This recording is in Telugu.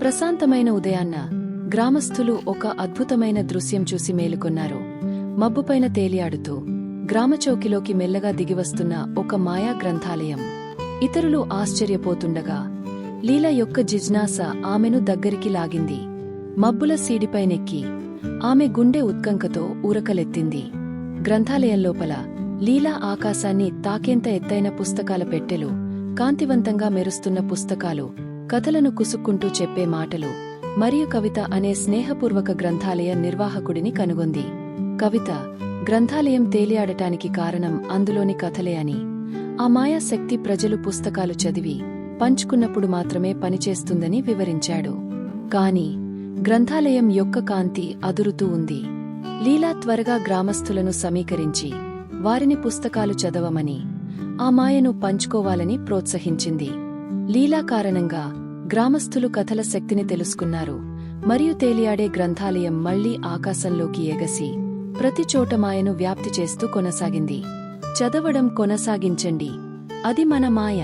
ప్రశాంతమైన ఉదయాన్న గ్రామస్థులు ఒక అద్భుతమైన దృశ్యం చూసి మేలుకొన్నారు. మబ్బుపైన తేలియాడుతూ గ్రామచౌకిలోకి మెల్లగా దిగివస్తున్న ఒక మాయా గ్రంథాలయం. ఇతరులు ఆశ్చర్యపోతుండగా లీల యొక్క జిజ్నాస ఆమెను దగ్గరికి లాగింది. మబ్బుల సీడిపైనెక్కి ఆమె గుండె ఉత్కంకతో ఊరకలెత్తింది. గ్రంథాలయం లోపల లీలా ఆకాశాన్ని తాకేంత ఎత్తైన పుస్తకాల పెట్టెలు కాంతివంతంగా మెరుస్తున్న పుస్తకాలు కథలను కుసుక్కుంటూ చెప్పే మాటలు మరియు కవిత అనే స్నేహపూర్వక గ్రంథాలయ నిర్వాహకుడిని కనుగొంది. కవిత గ్రంథాలయం తేలియాడటానికి కారణం అందులోని కథలే అని. ఆ మాయాశక్తి ప్రజలు పుస్తకాలు చదివి పంచుకున్నప్పుడు మాత్రమే పనిచేస్తుందని వివరించాడు. కాని గ్రంథాలయం యొక్క కాంతి అదురుతూ ఉంది. లీలా త్వరగా గ్రామస్థులను సమీకరించి వారిని పుస్తకాలు చదవమని ఆ మాయను పంచుకోవాలని ప్రోత్సహించింది. లీలా కారణంగా గ్రామస్థులు కథల శక్తిని తెలుసుకున్నారు. మరియు తేలియాడే గ్రంథాలయం మళ్ళీ ఆకాశంలోకి ఎగసి ప్రతి చోట మాయను వ్యాప్తి చేస్తూ కొనసాగింది. చదవడం కొనసాగించండి. అది మన మాయ.